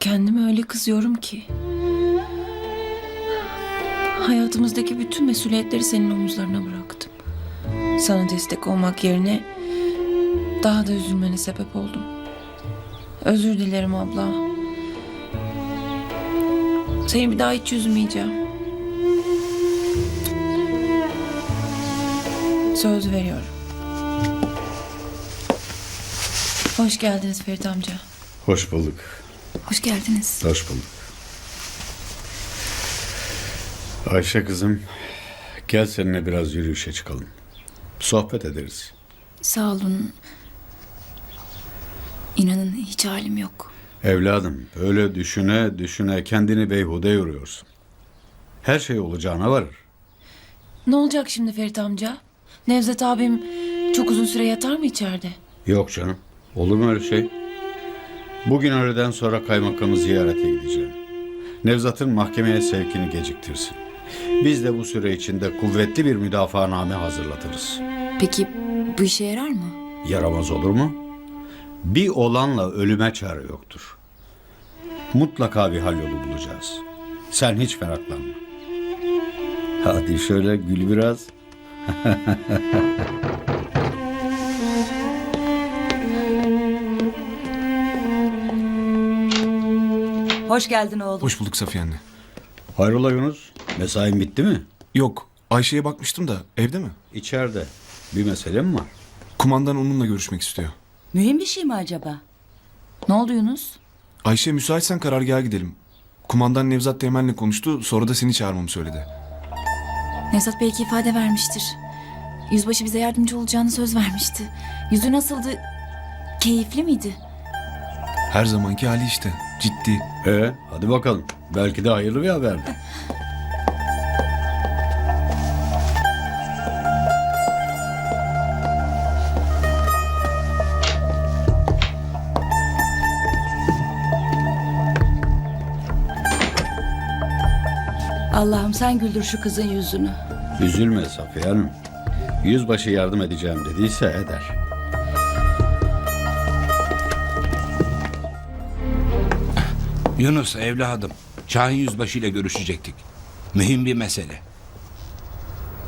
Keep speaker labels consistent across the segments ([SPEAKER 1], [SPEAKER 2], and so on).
[SPEAKER 1] Kendime öyle kızıyorum ki. Hayatımızdaki bütün mesuliyetleri senin omuzlarına bıraktım. Sana destek olmak yerine daha da üzülmene sebep oldum. Özür dilerim abla. Seni bir daha hiç üzmeyeceğim. Söz veriyorum. Hoş geldiniz Ferit amca.
[SPEAKER 2] Hoş bulduk.
[SPEAKER 1] Hoş geldiniz.
[SPEAKER 2] Hoş bulduk. Ayşe kızım, gel seninle biraz yürüyüşe çıkalım. Sohbet ederiz.
[SPEAKER 3] Sağ olun. İnanın hiç halim yok.
[SPEAKER 2] Evladım, böyle düşüne düşüne kendini beyhude yoruyorsun. Her şey olacağına varır.
[SPEAKER 1] Ne olacak şimdi Ferit amca? Nevzat abim çok uzun süre yatar mı içeride?
[SPEAKER 2] Yok canım, olur mu öyle şey? Bugün öğleden sonra kaymakamı ziyarete gideceğim. Nevzat'ın mahkemeye sevkini geciktirsin. Biz de bu süre içinde kuvvetli bir müdafaaname hazırlatırız.
[SPEAKER 3] Peki bu işe yarar mı?
[SPEAKER 2] Yaramaz olur mu? Bir olanla ölüme çare yoktur. Mutlaka bir hal yolu bulacağız. Sen hiç meraklanma. Hadi şöyle gül biraz.
[SPEAKER 4] Hoş geldin oğlum.
[SPEAKER 5] Hoş bulduk Safiye anne.
[SPEAKER 2] Hayrola Yunus? Mesain bitti mi?
[SPEAKER 5] Yok, Ayşe'ye bakmıştım da evde mi?
[SPEAKER 2] İçeride. Bir mesele mi var?
[SPEAKER 5] Kumandan onunla görüşmek istiyor.
[SPEAKER 4] Mühim bir şey mi acaba?
[SPEAKER 3] Ne oldu Yunus?
[SPEAKER 5] Ayşe müsaitsen karargaha gidelim. Kumandan Nevzat Teğmen'le konuştu, sonra da seni çağırmamı söyledi.
[SPEAKER 3] Nevzat belki ifade vermiştir. Yüzbaşı bize yardımcı olacağını söz vermişti. Yüzü nasıldı? Keyifli miydi?
[SPEAKER 5] Her zamanki hali işte, ciddi.
[SPEAKER 2] Ee, hadi bakalım. Belki de hayırlı bir haberdir.
[SPEAKER 4] Allah'ım sen güldür şu kızın yüzünü.
[SPEAKER 2] Üzülme Safiye Hanım. Yüzbaşı yardım edeceğim dediyse eder.
[SPEAKER 6] Yunus evladım. Şahin Yüzbaşı ile görüşecektik. Mühim bir mesele.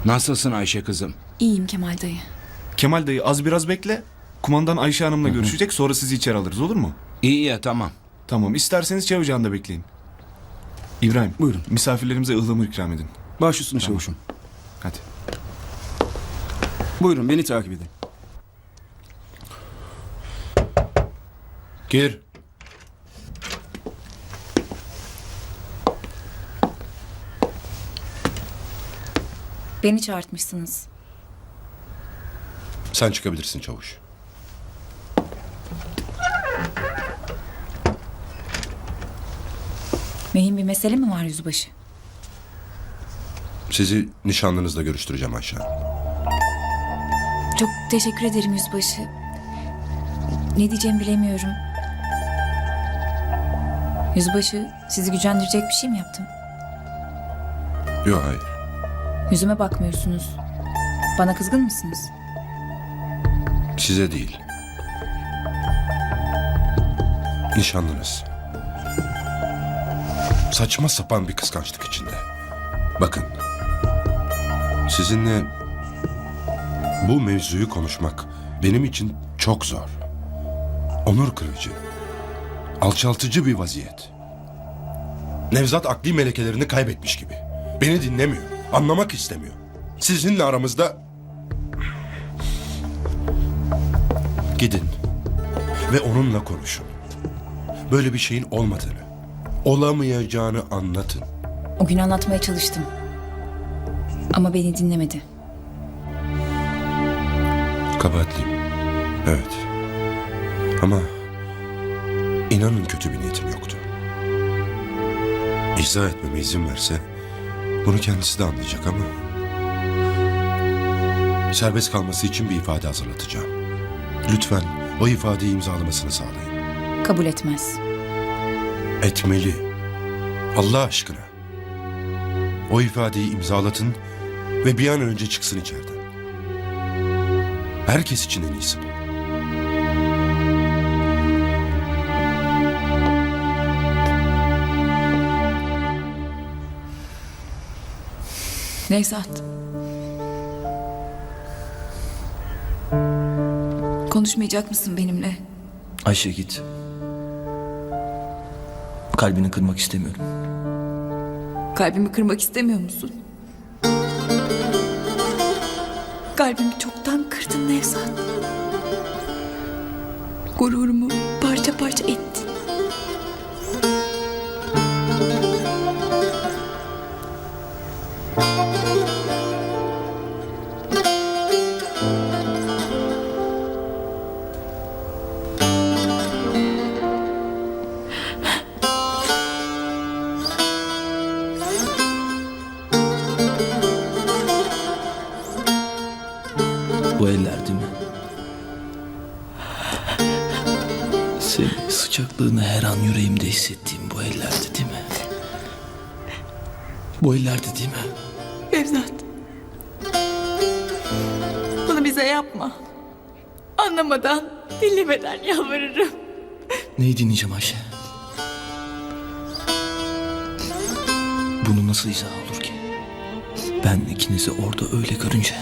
[SPEAKER 6] Nasılsın Ayşe kızım?
[SPEAKER 3] İyiyim Kemal dayı.
[SPEAKER 5] Kemal dayı az biraz bekle. Kumandan Ayşe Hanım'la görüşecek, sonra sizi içeri alırız olur mu?
[SPEAKER 6] İyi ya tamam.
[SPEAKER 5] Tamam, isterseniz çay ocağında bekleyin. İbrahim, buyurun. Misafirlerimize ıhlamur ikram edin.
[SPEAKER 7] Baş üstüne çavuşum.
[SPEAKER 5] Hadi.
[SPEAKER 7] Buyurun beni takip edin.
[SPEAKER 2] Gir.
[SPEAKER 3] Beni çağırtmışsınız.
[SPEAKER 8] Sen çıkabilirsin çavuş.
[SPEAKER 3] Mühim bir mesele mi var yüzbaşı?
[SPEAKER 8] Sizi nişanlınızla görüştüreceğim Ayşe.
[SPEAKER 3] Çok teşekkür ederim yüzbaşı. Ne diyeceğimi bilemiyorum. Yüzbaşı sizi gücendirecek bir şey mi yaptım?
[SPEAKER 8] Yok hayır.
[SPEAKER 3] Yüzüme bakmıyorsunuz. Bana kızgın mısınız?
[SPEAKER 8] Size değil. Nişanlınız. Saçma sapan bir kıskançlık içinde. Bakın. Sizinle bu mevzuyu konuşmak benim için çok zor. Onur kırıcı. Alçaltıcı bir vaziyet. Nevzat akli melekelerini kaybetmiş gibi. Beni dinlemiyor. Anlamak istemiyor. Sizinle aramızda Gidin ve onunla konuşun. Böyle bir şeyin olmadığını, olamayacağını anlatın.
[SPEAKER 3] O gün anlatmaya çalıştım. Ama beni dinlemedi.
[SPEAKER 8] Kabahatliyim. Evet. Ama inanın kötü bir niyetim yoktu. İzah etmeme izin verse bunu kendisi de anlayacak ama serbest kalması için bir ifade hazırlatacağım. Lütfen o ifadeyi imzalamasını sağlayın.
[SPEAKER 3] Kabul etmez.
[SPEAKER 8] Etmeli. Allah aşkına. O ifadeyi imzalatın ve bir an önce çıksın içeriden. Herkes için en iyisi bu.
[SPEAKER 3] Nevzat. Konuşmayacak mısın benimle?
[SPEAKER 9] Ayşe git. Kalbini kırmak istemiyorum.
[SPEAKER 3] Kalbimi kırmak istemiyor musun? Kalbimi çoktan kırdın Nevzat. Gururumu parça parça ettin.
[SPEAKER 9] Senin sıcaklığını her an yüreğimde hissettiğim bu ellerdi değil mi? Bu ellerdi değil mi?
[SPEAKER 3] Nevzat. Bunu bize yapma. Anlamadan, dinlemeden yalvarırım.
[SPEAKER 9] Neyi dinleyeceğim Ayşe? Bunu nasıl izah olur ki? Ben ikinizi orada öyle görünce...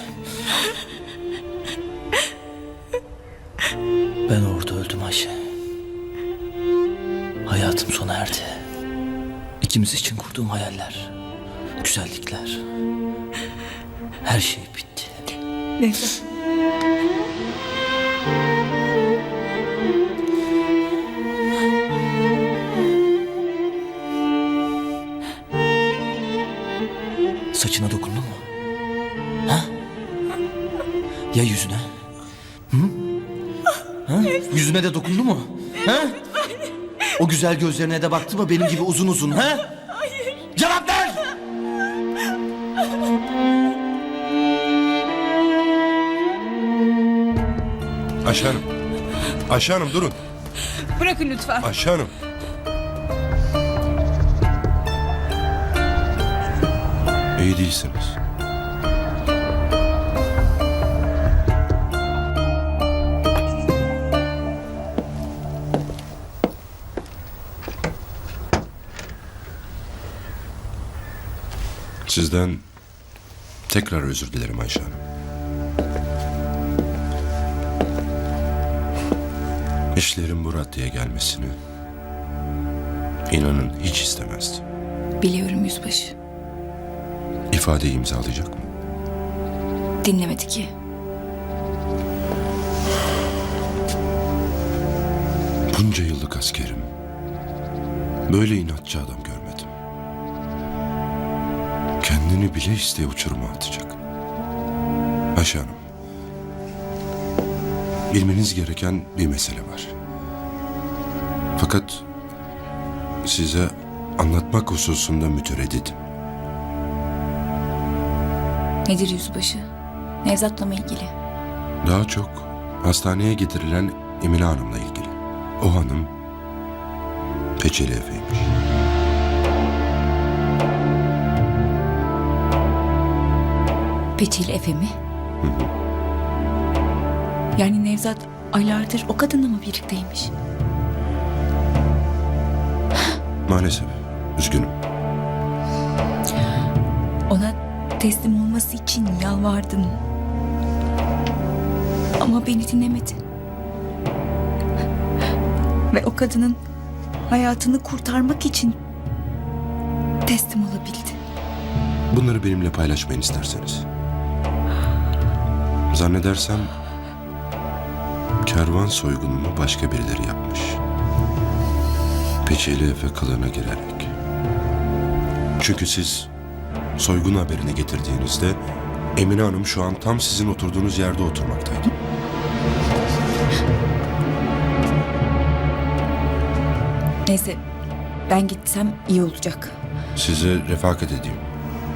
[SPEAKER 9] Ben orada öldüm Ayşe. Hayatım sona erdi. İkimiz için kurduğum hayaller, güzellikler... Her şey bitti.
[SPEAKER 3] Nevzat.
[SPEAKER 9] Saçına dokundun mu? Ha? Ya yüzüne? Hı? Ha? Yüzüne de dokundu mu? Ha? O güzel gözlerine de baktı mı benim gibi uzun uzun ha? Hayır. Cevap ver!
[SPEAKER 8] Ayşe Hanım. Ayşe Hanım durun.
[SPEAKER 1] Bırakın lütfen.
[SPEAKER 8] Ayşe Hanım. İyi değilsiniz. Sizden tekrar özür dilerim Ayşe Hanım. İşlerin bu raddeye gelmesini inanın hiç istemezdim.
[SPEAKER 3] Biliyorum yüzbaşı.
[SPEAKER 8] İfadeyi imzalayacak mı?
[SPEAKER 3] Dinlemedi ki.
[SPEAKER 8] Bunca yıllık askerim. Böyle inatçı adam. Kendini bile isteye uçuruma atacak. Ayşe Hanım. Bilmeniz gereken bir mesele var. Fakat size anlatmak hususunda müteredditim.
[SPEAKER 3] Nedir yüzbaşı? Nevzat'la mı ilgili?
[SPEAKER 8] Daha çok hastaneye getirilen Emine Hanım'la ilgili. O hanım Peçeli Efe'ymiş.
[SPEAKER 3] Peçeli Efe mi? Yani Nevzat aylardır o kadınla mı birlikteymiş?
[SPEAKER 8] Maalesef. Üzgünüm.
[SPEAKER 3] Ona teslim olması için yalvardım. Ama beni dinlemedi. Ve o kadının hayatını kurtarmak için teslim olabildi.
[SPEAKER 8] Bunları benimle paylaşmayın isterseniz. Zannedersem kervan soygununu başka birileri yapmış. Peçeli Efe kılığına girerek. Çünkü siz soygun haberini getirdiğinizde Emine Hanım şu an tam sizin oturduğunuz yerde oturmaktaydı.
[SPEAKER 3] Neyse ben gitsem iyi olacak.
[SPEAKER 8] Size refakat edeyim.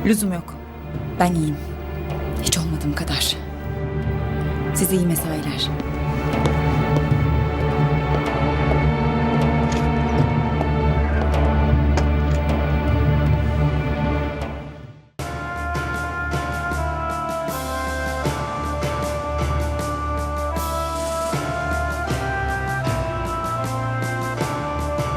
[SPEAKER 3] Lüzum yok. Ben iyiyim. Hiç olmadığım kadar. Size iyi mesailer.